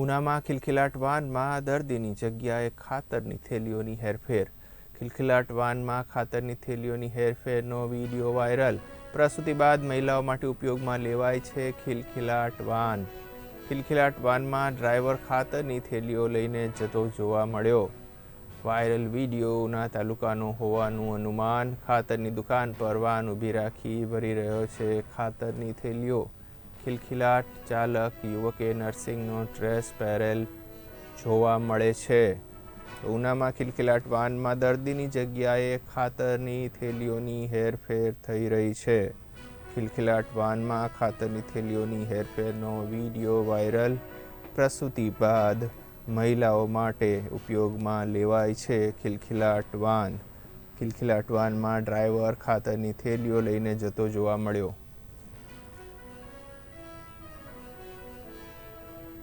ઉનામાં ખિલખિલાટ વાનમાં દર્દીની જગ્યાએ ખાતરની થેલીઓની હેરફેર. ખિલખિલાટ વાનમાં ખાતરની થેલીઓની હેરફેરનો વીડિયો વાયરલ. પ્રસૂતિ બાદ મહિલાઓ માટે ઉપયોગમાં લેવાય છે ખિલખિલાટ વાન ખિલખિલાટ વાનમાં ડ્રાઈવર ખાતરની થેલીઓ લઈને જતો જોવા મળ્યો. વાયરલ વિડીયોના તાલુકાનો હોવાનું અનુમાન. ખાતરની દુકાન પર વાન ઊભી રાખી ભરી રહ્યો છે ખાતરની થેલીઓ. ખિલખિલાટ ચાલક યુવકે નર્સિંગનો ડ્રેસ પહેરેલ જોવા મળે છે. ઉનામાં ખિલખિલાટ વાનમાં દર્દીની જગ્યાએ ખાતરની થેલીઓની હેરફેર થઈ રહી છે. ખિલખિલાટ વાનમાં ખાતરની થેલીઓની હેરફેરનો વીડિયો વાયરલ, પ્રસૂતિ બાદ મહિલાઓ માટે ઉપયોગમાં લેવાય છે ખિલખિલાટ વાન. ખિલખિલાટ વાનમાં ડ્રાઈવર ખાતરની થેલીઓ લઈને જતો જોવા મળ્યો.